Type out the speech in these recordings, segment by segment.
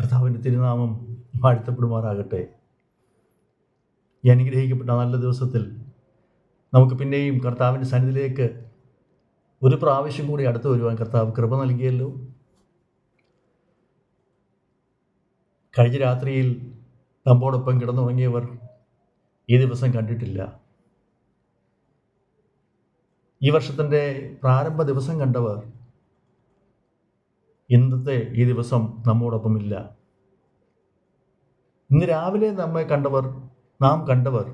കർത്താവിന്റെ തിരുനാമം വാഴ്ത്തപ്പെടുമാറാകട്ടെ. ഈ അനുഗ്രഹിക്കപ്പെട്ട നല്ല ദിവസത്തിൽ നമുക്ക് പിന്നെയും കർത്താവിന്റെ സന്നിധിയിലേക്ക് ഒരു പ്രാവശ്യം കൂടി അടുത്ത് വരുവാൻ കർത്താവ് കൃപ നൽകിയല്ലോ. കഴിഞ്ഞ രാത്രിയിൽ നമ്മോടൊപ്പം കിടന്നുറങ്ങിയവർ ഈ ദിവസം കണ്ടിട്ടില്ല. ഈ വർഷത്തിന്റെ പ്രാരംഭ ദിവസം കണ്ടവർ ഇന്നത്തെ ഈ ദിവസം നമ്മോടൊപ്പമില്ല. ഇന്ന് രാവിലെ നമ്മെ കണ്ടവർ നാം കണ്ടവർ.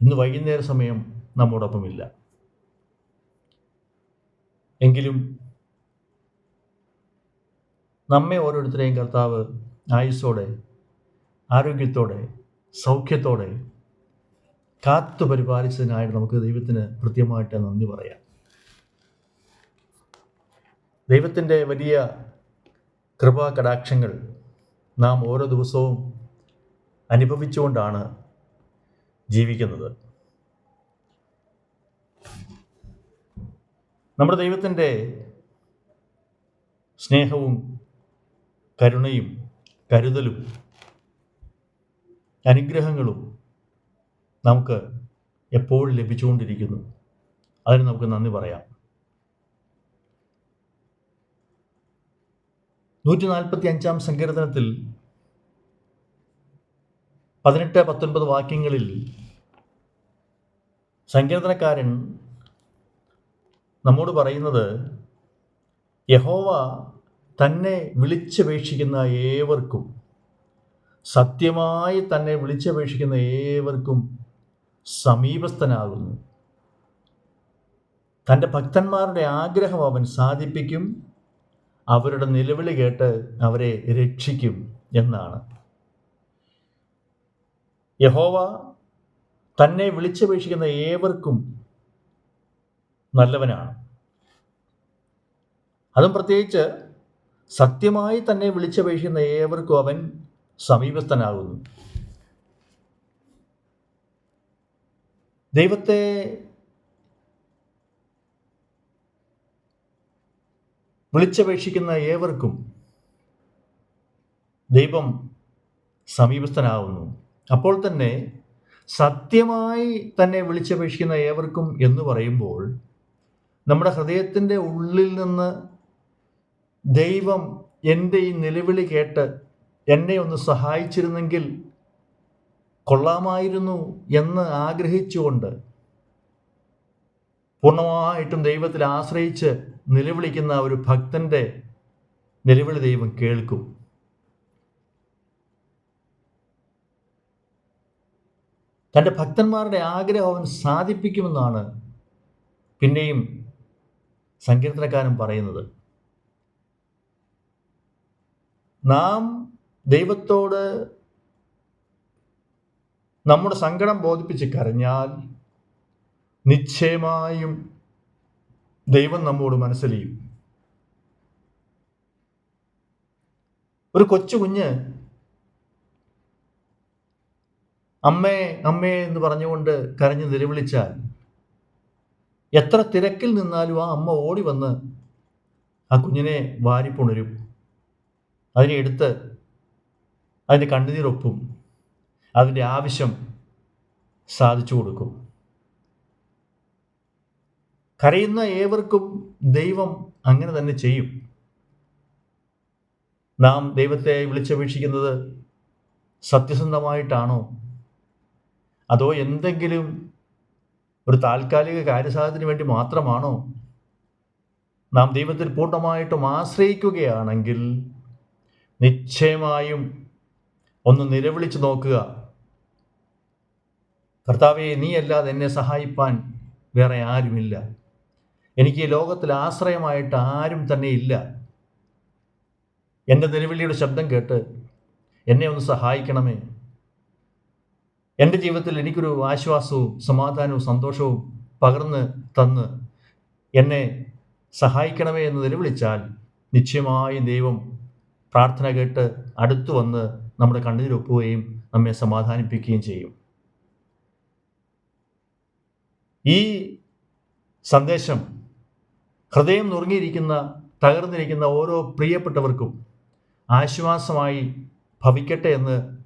ഇന്ന് വൈകുന്നേര സമയം നമ്മോടൊപ്പമില്ല. എങ്കിലും നമ്മെ ഓരോരുത്തരെയും കർത്താവ് ആയുസ്സോടെ ആരോഗ്യത്തോടെ സൗഖ്യത്തോടെ കാത്തു പരിപാലിച്ചതിനായിട്ട് നമുക്ക് ദൈവത്തിന് കൃത്യമായിട്ട് നന്ദി പറയാം. ദൈവത്തിന്റെ വലിയ കൃപാ കടാക്ഷങ്ങൾ നാം ഓരോ ദിവസവും അനുഭവിച്ചുകൊണ്ടാണ് ജീവിക്കുന്നത്. നമ്മുടെ ദൈവത്തിന്റെ സ്നേഹവും കരുണയും കരുതലും അനുഗ്രഹങ്ങളും നമുക്ക് എപ്പോഴും ലഭിച്ചുകൊണ്ടിരിക്കുന്നു. അതിന് നമുക്ക് നന്ദി പറയാം. നൂറ്റി നാൽപ്പത്തി അഞ്ചാം സങ്കീർത്തനത്തിൽ പതിനെട്ട് പത്തൊൻപത് വാക്യങ്ങളിൽ സങ്കീർത്തനക്കാരൻ നമ്മോട് പറയുന്നത് യഹോവ തന്നെ വിളിച്ചപേക്ഷിക്കുന്ന ഏവർക്കും സത്യമായി തന്നെ വിളിച്ചപേക്ഷിക്കുന്ന ഏവർക്കും സമീപസ്ഥനാകുന്നു. തന്റെ ഭക്തന്മാരുടെ ആഗ്രഹം അവൻ സാധിപ്പിക്കും അവരുടെ നിലവിളി കേട്ട് അവരെ രക്ഷിക്കും എന്നാണ്. യഹോവ തന്നെ വിളിച്ചപേക്ഷിക്കുന്ന ഏവർക്കും നല്ലവനാണ്. അതും പ്രത്യേകിച്ച് സത്യമായി തന്നെ വിളിച്ചപേക്ഷിക്കുന്ന ഏവർക്കും അവൻ സമീപസ്ഥനാകുന്നു. ദൈവത്തെ വിളിച്ചപേക്ഷിക്കുന്ന ഏവർക്കും ദൈവം സമീപസ്ഥനാവുന്നു അപ്പോൾ തന്നെ സത്യമായി തന്നെ വിളിച്ചപേക്ഷിക്കുന്ന ഏവർക്കും എന്ന് പറയുമ്പോൾ നമ്മുടെ ഹൃദയത്തിന്റെ ഉള്ളിൽ നിന്ന് ദൈവം എന്റെ ഈ നിലവിളി കേട്ട് എന്നെ ഒന്ന് സഹായിച്ചിരുന്നെങ്കിൽ കൊള്ളാമായിരുന്നു എന്ന് ആഗ്രഹിച്ചുകൊണ്ട് പൂർണമായിട്ടും ദൈവത്തിൽ ആശ്രയിച്ച് നിലവിളിക്കുന്ന ഒരു ഭക്തന്റെ നിലവിളി ദൈവം കേൾക്കും. തന്റെ ഭക്തന്മാരുടെ ആഗ്രഹം അവൻ സാധിപ്പിക്കുമെന്നാണ് പിന്നെയും സങ്കീർത്തനക്കാരൻ പറയുന്നത്. നാം ദൈവത്തോട് നമ്മുടെ സങ്കടം ബോധിപ്പിച്ച് കരഞ്ഞാൽ നിശ്ചയമായും ദൈവം നമ്മോട് മനസ്സിലെയും. ഒരു കൊച്ചു കുഞ്ഞ് അമ്മേ അമ്മേ എന്ന് പറഞ്ഞുകൊണ്ട് കരഞ്ഞ് നിലവിളിച്ചാൽ എത്ര തിരക്കിൽ നിന്നാലും ആ അമ്മ ഓടി വന്ന് ആ കുഞ്ഞിനെ വാരിപ്പുണരും. അതിനെ എടുത്ത് അതിന്റെ കണ്ണുനീരൊപ്പും അതിന്റെ ആവശ്യം സാധിച്ചു കൊടുക്കും. കരയുന്ന ഏവർക്കും ദൈവം അങ്ങനെ തന്നെ ചെയ്യും. നാം ദൈവത്തെ വിളിച്ചപേക്ഷിക്കുന്നത് സത്യസന്ധമായിട്ടാണോ? അതോ എന്തെങ്കിലും ഒരു താൽക്കാലിക കാര്യസാധ്യത്തിന് വേണ്ടി മാത്രമാണോ? നാം ദൈവത്തിൽ പൂർണമായിട്ടും ആശ്രയിക്കുകയാണെങ്കിൽ നിശ്ചയമായും ഒന്ന് നിലവിളിച്ച് നോക്കുക. കർത്താവെ നീയല്ലാതെ എന്നെ സഹായിപ്പാൻ വേറെ ആരുമില്ല. എനിക്ക് ഈ ലോകത്തിൽ ആശ്രയമായിട്ട് ആരും തന്നെ ഇല്ല. എന്റെ നിലവിളിയുടെ ശബ്ദം കേട്ട് എന്നെ ഒന്ന് സഹായിക്കണമേ. എന്റെ ജീവിതത്തിൽ എനിക്കൊരു ആശ്വാസവും സമാധാനവും സന്തോഷവും പകർന്ന് തന്ന് എന്നെ സഹായിക്കണമേ എന്ന് നിലവിളിച്ചാൽ നിശ്ചയമായും ദൈവം പ്രാർത്ഥന കേട്ട് അടുത്തു വന്ന് നമ്മുടെ കണ്ണീരൊപ്പുകയും നമ്മെ സമാധാനിപ്പിക്കുകയും ചെയ്യും. ഈ സന്ദേശം ഹൃദയം നുറുങ്ങിയിരിക്കുന്ന തകർന്നിരിക്കുന്ന ഓരോ പ്രിയപ്പെട്ടവർക്കും ആശ്വാസമായി ഭവിക്കട്ടെ എന്ന്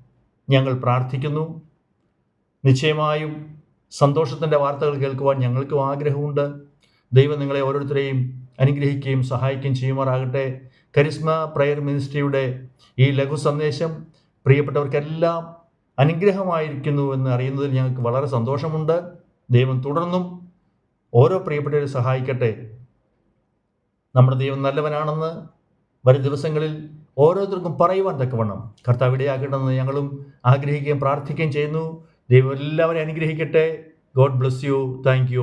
ഞങ്ങൾ പ്രാർത്ഥിക്കുന്നു. നിശ്ചയമായും സന്തോഷത്തിന്റെ വാർത്തകൾ കേൾക്കുവാൻ ഞങ്ങൾക്കും ആഗ്രഹമുണ്ട്. ദൈവം നിങ്ങളെ ഓരോരുത്തരെയും അനുഗ്രഹിക്കുകയും സഹായിക്കുകയും ചെയ്യുമാറാകട്ടെ. കരിസ്മ പ്രയർ മിനിസ്ട്രിയുടെ ഈ ലഘു സന്ദേശം പ്രിയപ്പെട്ടവർക്കെല്ലാം അനുഗ്രഹമായിരിക്കുന്നു എന്ന് അറിയുന്നതിൽ ഞങ്ങൾക്ക് വളരെ സന്തോഷമുണ്ട്. ദൈവം തുടർന്നും ഓരോ പ്രിയപ്പെട്ടവരെ സഹായിക്കട്ടെ. നമ്മുടെ ദൈവം നല്ലവനാണെന്ന് വരും ദിവസങ്ങളിൽ ഓരോരുത്തർക്കും പറയുവാൻ തക്കവണ്ണം. കർത്താവ് ഇടയാക്കണമെന്ന് ഞങ്ങളും ആഗ്രഹിക്കുകയും പ്രാർത്ഥിക്കുകയും ചെയ്യുന്നു. ദൈവം എല്ലാവരെയും അനുഗ്രഹിക്കട്ടെ. God bless you. Thank you.